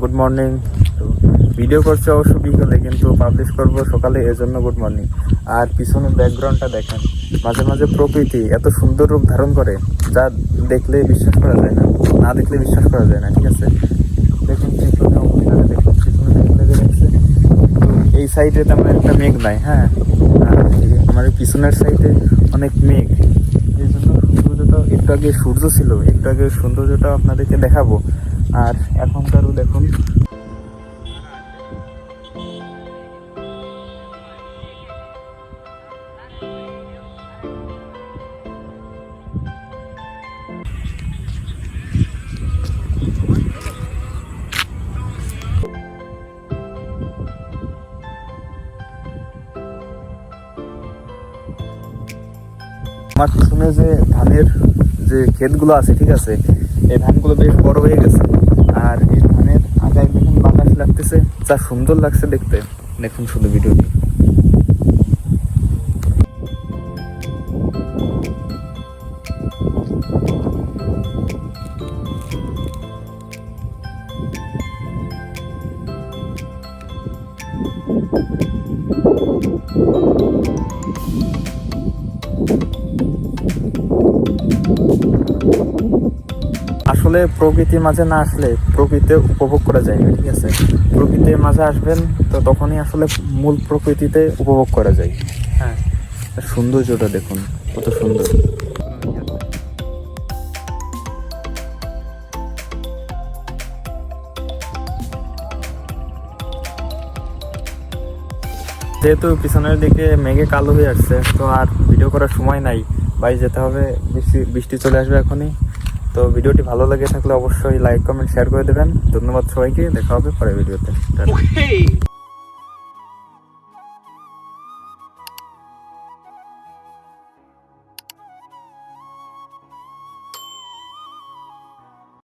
Good morning তো video করছে অবশ্য বিকালে, কিন্তু পাবলিশ করব সকালে এর জন্য গুড মর্নিং আর পিছনে ব্যাকগ্রাউন্ডটা দেখেন, মাঝে মাঝে প্রকৃতি এত সুন্দর রূপ ধারণ করে, যা দেখলে বিশ্বাস করা যায় না না দেখলে বিশ্বাস করা যায় না, ঠিক আছে? দেখুন দেখুন এই সাইডে তেমন একটা মেঘ নাই হ্যাঁ? আমার পিছনের সাইডে অনেক মেঘ। এই জন্য সৌন্দর্যটা একটু আগে সূর্য ছিল, একটু আগে সৌন্দর্যটা আপনাদেরকে দেখাবো। আর এখনকারও দেখুন। আমার পিছনে যে ধানের যে ক্ষেতগুলো আছে, ঠিক আছে, এই ধানগুলো বেশ বড় হয়ে গেছে। আর এই ধানের আগায় দেখুন বাতাস লাগতেছে। যা সুন্দর লাগছে দেখতে। দেখুন শুধু ভিডিওটি। আসলে প্রকৃতির মাঝে না আসলে প্রকৃতি উপভোগ করা যায় না ঠিক আছে? প্রকৃতির মাঝে আসবেন তো তখনই আসলে মূল প্রকৃতিতে উপভোগ করা যায়। হ্যাঁ। সৌন্দর্যটা দেখুন কত সুন্দর। যেহেতু পিছনের দিকে মেঘে কালো হয়ে আসছে তো আর ভিডিও করার সময় নাই বাড়ি যেতে হবে বৃষ্টি বৃষ্টি চলে আসবে এখনই। তো ভিডিওটি ভালো লাগে থাকলে অবশ্যই লাইক কমেন্ট শেয়ার করে দেবেন। ধন্যবাদ সবাইকে। দেখা হবে পরে ভিডিওতে!